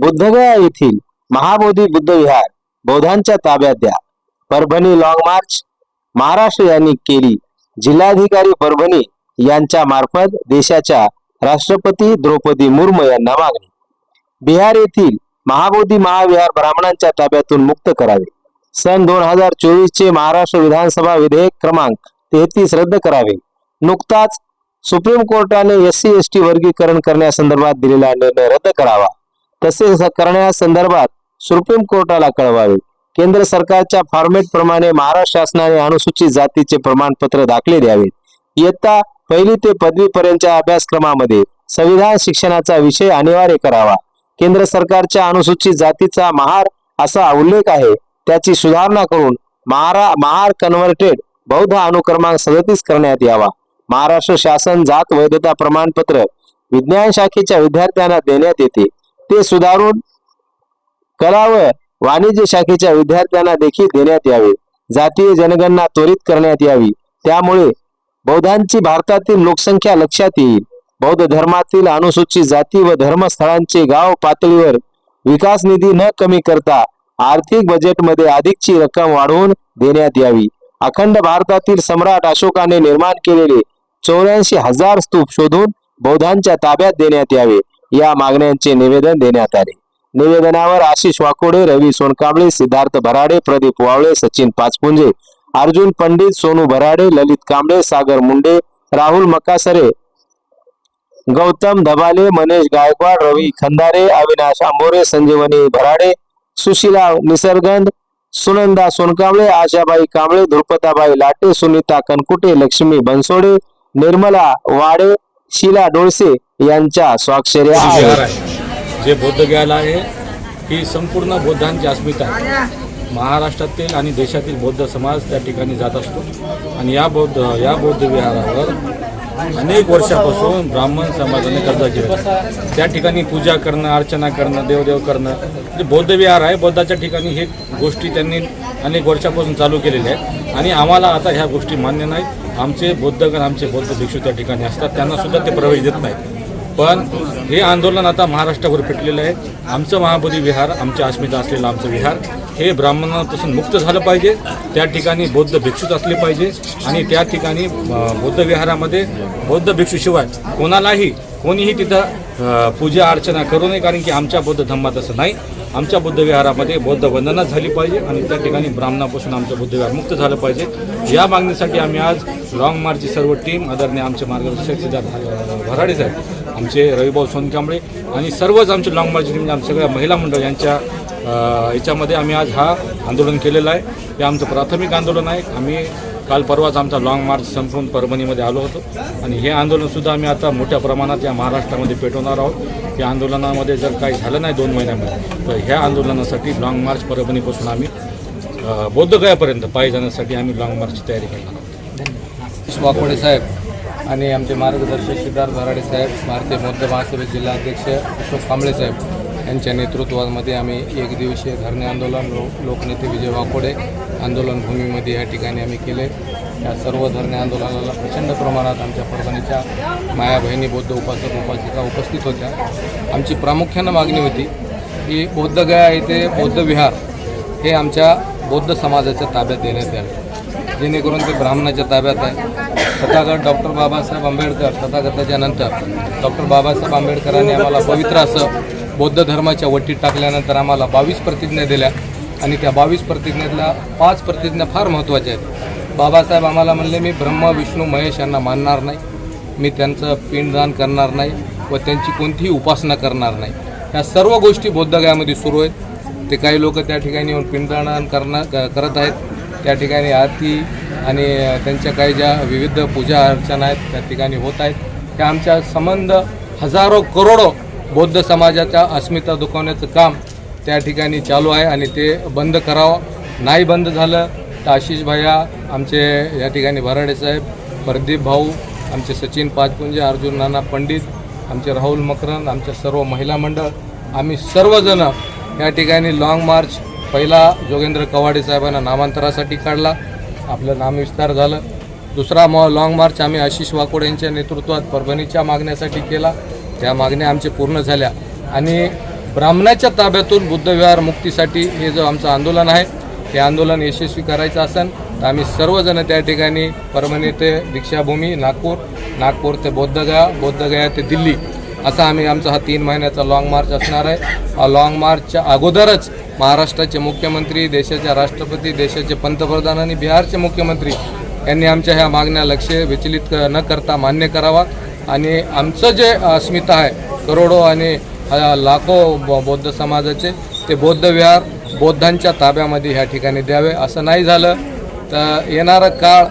बुद्धगया येथील महाबोधी बुद्ध विहार बौद्धांच्या ताब्यात द्या. परभणी लॉंग मार्च महाराष्ट्र यांनी केली. जिल्हाधिकारी परभणी यांच्या मार्फत देशाच्या राष्ट्रपती द्रौपदी मुर्मू यांना मागणी. बिहार येथील महाबोधी महाविहार ब्राह्मणांच्या ताब्यातून मुक्त करावे. सन दोन हजार चोवीस चे महाराष्ट्र विधानसभा विधेयक क्रमांक तेहतीस रद्द करावे. नुकताच सुप्रीम कोर्टाने एस सी एस टी वर्गीकरण करण्यासंदर्भात दिलेला निर्णय रद्द करावा. तसेच करण्यासंदर्भात सुप्रीम कोर्टाला कळवावे? केंद्र सरकारच्या फॉर्मेट प्रमाणे महाराष्ट्र शासनाने अनुसूचित जातीचे प्रमाणपत्र दाखले द्यावेत इयत्ता पहिली ते पदवी पर्यंतच्या अभ्यासक्रमामध्ये संविधान शिक्षणाचा विषय अनिवार्य करावा. केंद्र सरकारच्या अनुसूचित जातीचा महार असा उल्लेख आहे. त्याची सुधारणा करून महारा महार कन्व्हर्टेड बौद्ध अनुक्रमांक सदतीस करण्यात यावा. महाराष्ट्र शासन जात वैधता प्रमाणपत्र विज्ञान शाखेच्या विद्यार्थ्यांना देण्यात येते. ते सुधारून कला व वाणिज्य शाखेच्या विद्यार्थ्यांना देखील देण्यात यावे. जातीय जनगणना त्वरित करण्यात यावी. त्यामुळे बौद्धांची भारतातील लोकसंख्या लक्षात येईल. बौद्ध धर्मातील अनुसूचित जाती व धर्मस्थळांचे गाव पातळीवर विकास निधी न कमी करता आर्थिक बजेटमध्ये अधिकची रक्कम वाढवून देण्यात यावी. अखंड भारतातील सम्राट अशोकाने निर्माण केलेले चौऱ्याऐंशी हजार स्तूप शोधून बौद्धांच्या ताब्यात देण्यात यावे. या मागण्यांचे निवेदन देण्यात आले. निवेदनावर आशिष वाकोडे रवी सोनकांबळे सिद्धार्थ भराडे प्रदीप वावळे सचिन पाचपुंजे अर्जुन पंडित सोनू भराडे ललित कांबळे सागर मुंडे राहुल मकासरे गौतम धबाले मनेश गायकवाड रवी खंदारे अविनाश आंबोरे संजीवनी भराडे सुशिला निसर्गंद सुनंदा सोनकांबळे आशाबाई कांबळे ध्रुपताबाई लाटे सुनीता कनकुटे लक्ष्मी बनसोडे निर्मला वाडे शीला डोळसे यांच्या आहेत. आहे जे बौद्धगयाला आहे ही संपूर्ण बौद्धांची अस्मिता आहे. महाराष्ट्रातील आणि देशातील बौद्ध समाज त्या ठिकाणी जात असतो. आणि या बौद्ध या बौद्ध विहारावर अनेक वर्षापासून ब्राह्मण समाजाने कब्जा केला त्या ठिकाणी पूजा करणं अर्चना करणं देवदेव करणं जे बौद्ध विहार आहे. बौद्धाच्या ठिकाणी हे गोष्टी त्यांनी अनेक वर्षापासून चालू केलेल्या आहेत. आणि आम्हाला आता ह्या गोष्टी मान्य नाहीत. आमचे बौद्धगण आमचे बौद्ध भिक्षू त्या ठिकाणी असतात. त्यांना सुद्धा ते प्रवेश देत नाहीत. पण हे आंदोलन आता महाराष्ट्रावर पेटलेलं आहे. आमचं महाबोधी विहार आमच्या अस्मिता असलेलं आमचं विहार हे ब्राह्मणापासून मुक्त झालं पाहिजे. त्या ठिकाणी बौद्ध भिक्षूच असले पाहिजे. आणि त्या ठिकाणी बौद्ध विहारामध्ये बौद्ध भिक्षूशिवाय कोणालाही कोणीही तिथं पूजा अर्चना करू नये कारण की आमच्या बौद्ध धर्मात असं नाही. आमच्या बुद्धविहारामध्ये बौद्ध वंदना झाली पाहिजे आणि त्या ठिकाणी ब्राह्मणापासून आमचं बुद्धविहार मुक्त झालं पाहिजे. या मागणीसाठी आम्ही आज लॉंग मार्चची सर्व टीम आदरणीय आमचे मार्गदर्शक सिद्धार्थ भराडे साहेब आमचे रविभाऊ सोनकांबळे आणि सर्वच आमचे लॉंग मार्च टीम आमच्या सगळ्या महिला मंडळ यांच्या याच्यामध्ये आम्ही आज हा आंदोलन केलेलं आहे. हे आमचं प्राथमिक आंदोलन आहे. आम्ही काल परवाच आमचा लाँग मार्च संपून परभणीमध्ये आलो होतो. आणि हे आंदोलनसुद्धा आम्ही आता मोठ्या प्रमाणात या महाराष्ट्रामध्ये पेटवणार आहोत. या आंदोलनामध्ये जर काही झालं नाही दोन महिन्यामध्ये तर ह्या आंदोलनासाठी लाँग मार्च परभणीपासून आम्ही बौद्धगयापर्यंत पायी जाण्यासाठी आम्ही लाँग मार्चची तयारी करणार आहोत. वाकोडे साहेब आणि आमचे मार्गदर्शक सिद्धार्थ भराडे साहेब भारतीय बौद्ध महासभेचे जिल्हा अध्यक्ष अशोक कांबळे साहेब. यांच्या नेतृत्वामध्ये आम्ही एक दिवसीय धरणे आंदोलन लो लोकनेते विजय वाकोडे आंदोलन भूमीमध्ये या ठिकाणी आम्ही केले. या सर्व धरणे आंदोलनाला प्रचंड प्रमाणात आमच्या परभणीच्या माया बहिणी बौद्ध उपासक उपासिका उपस्थित होत्या. आमची प्रामुख्यानं मागणी होती की बौद्धगया येथे बौद्ध विहार हे आमच्या बौद्ध समाजाच्या ताब्यात देण्यात यावे. जेणेकरून ते ब्राह्मणाच्या ताब्यात आहे. तथागत डॉक्टर बाबासाहेब आंबेडकर तथागताच्या नंतर डॉक्टर बाबासाहेब आंबेडकरांनी आम्हाला पवित्र असं बौद्ध धर्माच्या वटीत टाकल्यानंतर आम्हाला बावीस प्रतिज्ञा दिल्या आणि त्या बावीस प्रतिज्ञेतल्या पाच प्रतिज्ञा फार महत्त्वाच्या आहेत. बाबासाहेब आम्हाला म्हणले मी ब्रह्मा विष्णू महेश यांना मानणार नाही. मी त्यांचं पिंडदान करणार नाही व त्यांची कोणतीही उपासना करणार नाही. ह्या सर्व गोष्टी बौद्धगयामध्ये सुरू आहेत. ते काही लोक त्या ठिकाणी येऊन पिंडदान करणार करत आहेत. त्या ठिकाणी आरती आणि त्यांच्या काही ज्या विविध पूजा अर्चना आहेत त्या ठिकाणी होत आहेत. त्या आमच्या संबंध हजारो करोडो बौद्ध समाजाच्या अस्मिता दुखवण्याचं काम त्या ठिकाणी चालू आहे आणि ते बंद करावं. नाही बंद झालं तर आशिष भैया आमचे या ठिकाणी भराडे साहेब प्रदीप भाऊ आमचे सचिन पाचपुंजे अर्जुन नाना पंडित आमचे राहुल मकरंद आमच्या सर्व महिला मंडळ आम्ही सर्वजण या ठिकाणी लाँग मार्च पहिला जोगेंद्र कवाडे साहेबांना नामांतरासाठी काढला. आपलं नामविस्तार झालं. दुसरा मॉ लाँग मार्च आम्ही आशिष वाकोड यांच्या नेतृत्वात परभणीच्या मागण्यासाठी केला. त्या मागण्या आमच्या पूर्ण झाल्या. आणि ब्राह्मणाच्या ताब्यातून बुद्धविहार मुक्तीसाठी हे जो आमचं आंदोलन आहे ते आंदोलन यशस्वी करायचं असेल तर आम्ही सर्वजण त्या ठिकाणी परभणी ते दीक्षाभूमी नागपूर नागपूर ते बौद्धगया बौद्धगया ते दिल्ली असा आम्ही आमचा हा तीन महिन्याचा लाँग मार्च असणार आहे. हा लाँग मार्चच्या अगोदरच महाराष्ट्राचे मुख्यमंत्री देशाच्या राष्ट्रपती देशाचे पंतप्रधान आणि बिहारचे मुख्यमंत्री यांनी आमच्या ह्या मागण्या लक्ष विचलित न करता मान्य करावा. आणि आमचं जे अस्मिता आहे करोडो आणि लाखो बौद्ध समाजाचे ते बौद्ध विहार बौद्धांच्या ताब्यामध्ये ह्या ठिकाणी द्यावे असं नाही झालं. तर येणारं काळ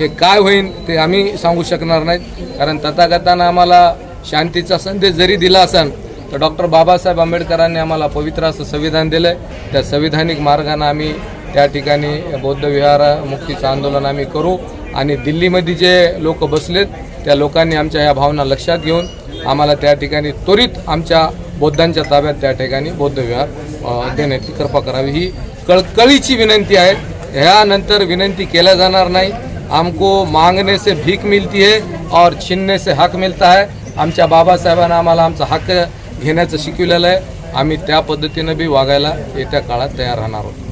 हे काय होईल ते आम्ही सांगू शकणार नाहीत. कारण तथागतानं आम्हाला शांतीचा संदेश जरी दिला असेल तर डॉक्टर बाबासाहेब आंबेडकरांनी आम्हाला पवित्र असं संविधान दिलं आहे त्या संविधानिक मार्गानं आम्ही त्या ठिकाणी बौद्ध विहार मुक्तीचं आंदोलन आम्ही करू. आणि दिल्लीमध्ये जे लोक बसलेत त्या लोकांनी आमच्या ह्या भावना लक्षात घेऊन आम्हाला त्या ठिकाणी त्वरित आमच्या बौद्धांच्या ताब्यात त्या ठिकाणी बौद्धविहार देण्याची कृपा करावी. ही कळकळीची विनंती आहे. ह्यानंतर विनंती केल्या जाणार नाही. आमको मागणे से भीक मिलती है और छिनने से हक मिलता है. आमच्या बाबासाहेबांना आम्हाला आमचा हक्क घेण्याचं शिकविलेलं आहे. आम्ही त्या पद्धतीनं बी वागायला येत्या काळात तयार राहणार आहोत.